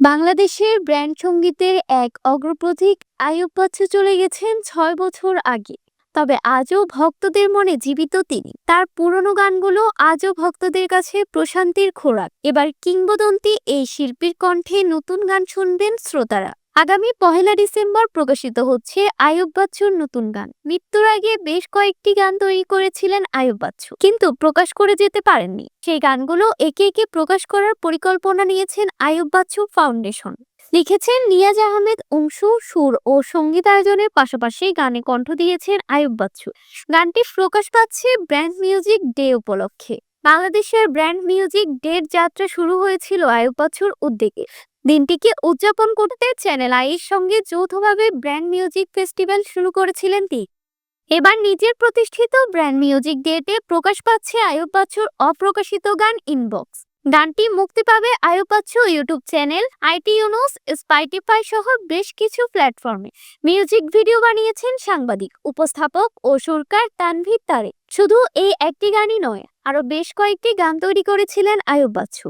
বাংলাদেশের ব্র্যান্ড সঙ্গীতের এক অগ্রপ্রতীক আয়ুব বাচ্চু চলে গেছেন ছয় বছর আগে। তবে আজও ভক্তদের মনে জীবিত তিনি। তার পুরনো গানগুলো আজও ভক্তদের কাছে প্রশান্তির খোরাক। এবার কিংবদন্তি এই শিল্পীর কণ্ঠে নতুন গান শুনবেন শ্রোতারা। আগামী পহেলা ডিসেম্বর প্রকাশিত হচ্ছে আয়ুব বাচ্চুর নতুন গান। মৃত্যুর আগে বেশ কয়েকটি গান তৈরি করেছিলেন আয়ুব বাচ্চু, কিন্তু প্রকাশ করে যেতে পারেননি। সেই গানগুলো একে একে প্রকাশ করার পরিকল্পনা নিয়েছেন আয়ুব বাচ্চু ফাউন্ডেশন। লিখেছেন, নিয়াজ আহমেদ অংশু, সুর ও সঙ্গীতায়োজনের পাশাপাশি গানে কণ্ঠ দিয়েছেন আয়ুব বাচ্চু। গানটি প্রকাশ পাচ্ছে ব্র্যান্ড মিউজিক ডে উপলক্ষে। বাংলাদেশের ব্র্যান্ড মিউজিক ডের যাত্রা শুরু হয়েছিল আয়ুব বাচ্চুর উদ্যোগে। দিনটিকে উদযাপন করতে চ্যানেল আইয়ের সঙ্গে যৌথভাবে ব্র্যান্ড মিউজিক ফেস্টিভ্যাল শুরু করেছিলেন তিনি এবার নিজের প্রতিষ্ঠিত ব্র্যান্ড মিউজিক ডেটে প্রকাশ পাচ্ছে আয়ুব বাচ্চুর অপ্রকাশিত গান ইনবক্স গানটি মুক্তি পাবে Ayub Bachchu YouTube channel iTunes Spotify সহ বেশ কিছু প্ল্যাটফর্মে মিউজিক ভিডিও বানিয়েছেন সাংবাদিক, উপস্থাপক ও সুরকার তানভীর তারে শুধু এই একটি গানই নয়, আরও বেশ কয়েকটি গান তৈরি করেছিলেন আয়ুব বাচ্চু।